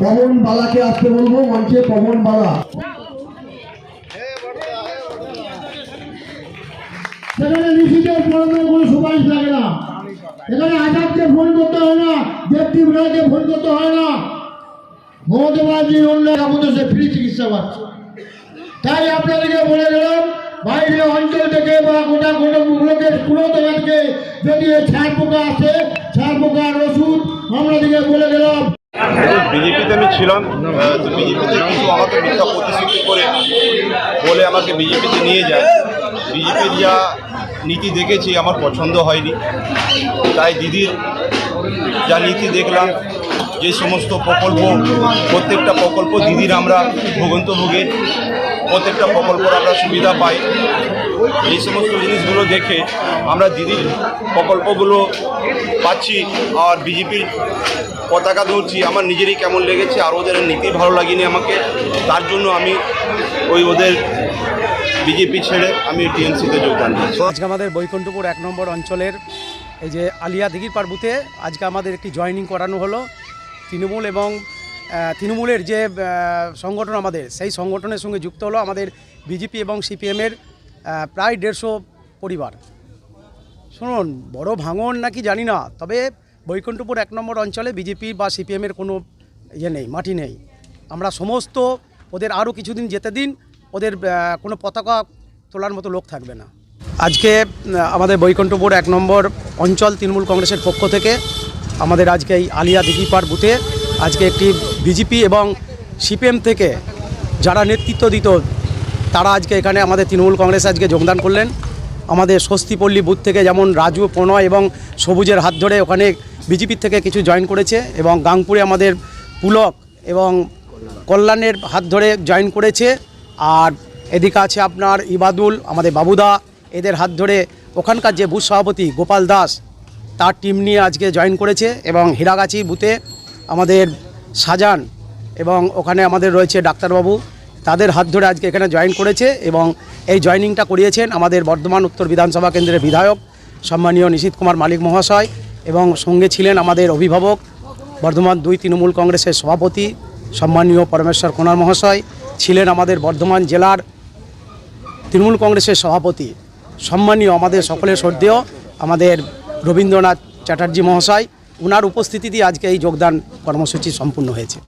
পবন বালাকে আসতে বলব মঞ্চে পবন বালা সেখানে ঋষিকের পড়ানোর কোনো সুপারিশ লাগে না। এখানে আজাদকে ফোন করতে হয় না দেবদীপ রায়কে ফোন করতে হয় না। মমতা ব্যানার্জির উন্নয়ন আমাদের সে ফ্রি চিকিৎসা পাচ্ছে। তাই আপনাদেরকে বলে গেলাম বাইরে অঞ্চল থেকে বা গোটা গোটা লোকের কোনো থেকে যদি ছাড় পোকা আসে, ছাড় পোকার ওষুধ আমাদেরকে বলে গেলাম। বিজেপিতে আমি ছিলাম তো বিজেপিতে কিছু আমাকে মিথ্যা প্রতিশ্রুতি করে বলে আমাকে বিজেপিতে নিয়ে যায়। বিজেপির যা নীতি দেখেছি, আমার পছন্দ হয়নি। তাই দিদির যা নীতি দেখলাম, যে সমস্ত প্রকল্প, প্রত্যেকটা প্রকল্প দিদির আমরা ভুগন্তভোগী। প্রত্যেকটা প্রকল্পের আমরা সুবিধা পাই। এই সমস্ত জিনিসগুলো দেখে আমরা দিদির প্রকল্পগুলো পাচ্ছি আর বিজেপির পতাকা ধরছি। আমার নিজেরই কেমন লেগেছে, আর ওদের নীতি ভালো লাগেনি আমাকে। তার জন্য আমি ওই ওদের বিজেপি ছেড়ে আমি টিএমসিতে যোগদান দিয়েছি। আজকে আমাদের বৈকুণ্ঠপুর এক নম্বর অঞ্চলের এই যে আলিয়া দিঘির পার বুথে আজকে আমাদের একটি জয়েনিং করানো হলো। তৃণমূল এবং তৃণমূলের যে সংগঠন আমাদের, সেই সংগঠনের সঙ্গে যুক্ত হলো আমাদের বিজেপি এবং সিপিএমের প্রায় দেড়শো পরিবার। শুনুন, বড় ভাঙন নাকি জানি না, তবে বৈকুণ্ঠপুর এক নম্বর অঞ্চলে বিজেপি বা সিপিএমের কোনো ইয়ে নেই, মাটি নেই। আমরা সমস্ত ওদের আরও কিছুদিন যেতে দিন, ওদের কোনো পতাকা তোলার মতো লোক থাকবে না। আজকে আমাদের বৈকুণ্ঠপুর এক নম্বর অঞ্চল তৃণমূল কংগ্রেসের পক্ষ থেকে আমাদের আজকে এই আলিয়া দিঘিপাড় বুথে আজকে একটি বিজেপি এবং সিপিএম থেকে যারা নেতৃত্ব দিত, তারা আজকে এখানে আমাদের তৃণমূল কংগ্রেস আজকে যোগদান করলেন। আমাদের স্বস্তিপল্লী বুথ থেকে যেমন রাজু, প্রণয় এবং সবুজের হাত ধরে ওখানে বিজেপির থেকে কিছু জয়েন করেছে এবং গাংপুরে আমাদের পুলক এবং কল্যাণের হাত ধরে জয়েন করেছে। আর এদিকে আছে আপনার ইবাদুল, আমাদের বাবুদা, এদের হাত ধরে ওখানকার যে বুথ সভাপতি গোপাল দাস, তার টিম নিয়ে আজকে জয়েন করেছে এবং হীরাগাছি বুথে আমাদের সাজান এবং ওখানে আমাদের রয়েছে ডাক্তারবাবু, তাদের হাত ধরে আজকে এখানে জয়েন করেছে এবং এই জয়েনিংটা করিয়েছেন আমাদের বর্ধমান উত্তর বিধানসভা কেন্দ্রের বিধায়ক সম্মানীয় নিশীত কুমার মালিক মহাশয় এবং সঙ্গে ছিলেন আমাদের অভিভাবক বর্ধমান দুই তৃণমূল কংগ্রেসের সভাপতি সম্মানীয় পরমেশ্বর কোনার মহাশয়, ছিলেন আমাদের বর্ধমান জেলার তৃণমূল কংগ্রেসের সভাপতি সম্মানীয় আমাদের সকলের শ্রদ্ধেয় আমাদের রবীন্দ্রনাথ চ্যাটার্জি মহাশয়। ওনার উপস্থিতি দিয়ে আজকে এই যোগদান কর্মসূচি সম্পূর্ণ হয়েছে।